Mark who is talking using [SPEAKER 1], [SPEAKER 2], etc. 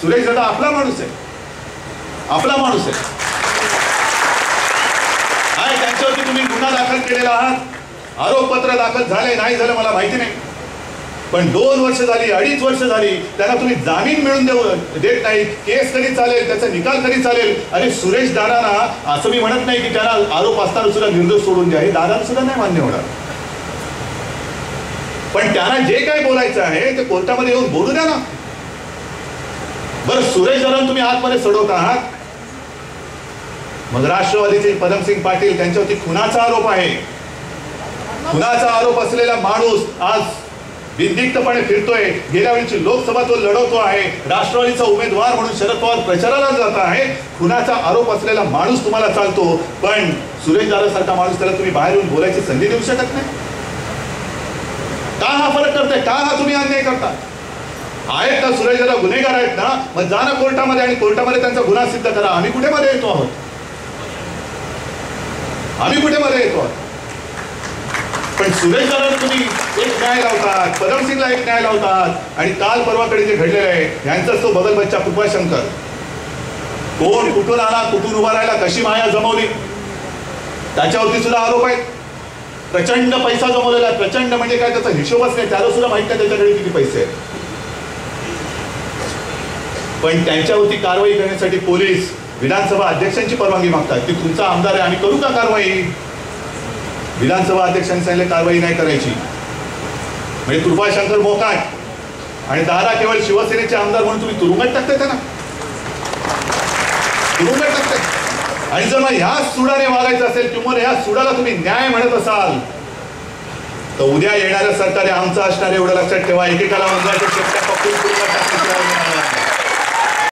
[SPEAKER 1] सुरेश दादा आपला माणूस आहे. आपला माणूस आहे. आहे त्यांच्यावरती तुम्ही गुन्हा दाखल केलेला आहात. आरोपपत्र दाखल झाले नाही झालं मला माहिती नाही. पण दोन वर्ष झाली अडीच वर्ष झाली त्यांना तुम्ही जामीन मिळून देऊ देत नाही. केस कधी चालेल त्याचा निकाल कधी चालेल? अरे सुरेश दादांना असं मी म्हणत नाही की त्यांना आरोप असताना सुद्धा निर्दोष सोडून द्या. हे दादांना सुद्धा नाही मान्य होणार. पण त्यांना जे काही बोलायचं आहे ते कोर्टामध्ये येऊन बोलू द्या ना. बरं सुरेश दादा तुम्ही आतमध्ये सोडवत आहात. मग राष्ट्रवादीचे पदमसिंग पाटील त्यांच्यावरती खुनाचा आरोप आहे. खुनाचा आरोप असलेला माणूस आज बिनदिक्तपणे फिरतोय. गेल्या वेळीची लोकसभा तो लढवतो आहे. राष्ट्रवादीचा उमेदवार म्हणून शरद पवार प्रचाराला जात आहे. खुनाचा आरोप असलेला माणूस तुम्हाला चालतो. पण सुरेश दादासारखा माणूस त्याला तुम्ही बाहेर येऊन बोलायची संधी देऊ शकत नाही. का हा फरक करताय? का हा तुम्ही अन्याय करता? आहेत ना सुरेश दादा गुन्हेगार आहेत ना मग जा ना कोर्टामध्ये आणि कोर्टामध्ये त्यांचा गुन्हा सिद्ध करा. आम्ही कुठे मध्ये येतो आहोत? आम्ही कुठे मध्ये येतो आहोत? पण सुरेश दादा तुम्ही एक न्याय लावतात पदमसिंगला एक न्याय लावतात आणि काल परवाकडे जे घडलेलं आहे यांचाच तो बदल बच्चा कृपाशंकर कोण कुठून आला कुठून उभा राहिला कशी माया जमवली? त्याच्यावरती सुद्धा आरोप आहेत. प्रचंड पैसा जमवलेला आहे. प्रचंड म्हणजे काय त्याचा हिशोबच नाही. त्याला सुद्धा माहीत नाही त्याच्याकडे किती पैसे आहेत. पण त्यांच्यावरती कारवाई करण्यासाठी पोलीस विधानसभा अध्यक्षांची परवानगी मागतात. की तुमचा आमदार आहे आम्ही करू का कारवाई? विधानसभा अध्यक्षांनी सांगितलं कारवाई नाही करायची. म्हणजे कृपाशंकर मोकाट आणि दादा केवळ शिवसेनेचे आमदार म्हणून तुम्ही तुरुंगात टाकताय त्यांना. तुरुंगात टाकताय. आणि जर मग ह्या सुडाने वागायचं असेल किंवा ह्या सुडाला तुम्ही न्याय म्हणत असाल तर उद्या येणाऱ्या सरकार आमचं असणार एवढं लक्षात ठेवा. एकेकाला उंदराच्या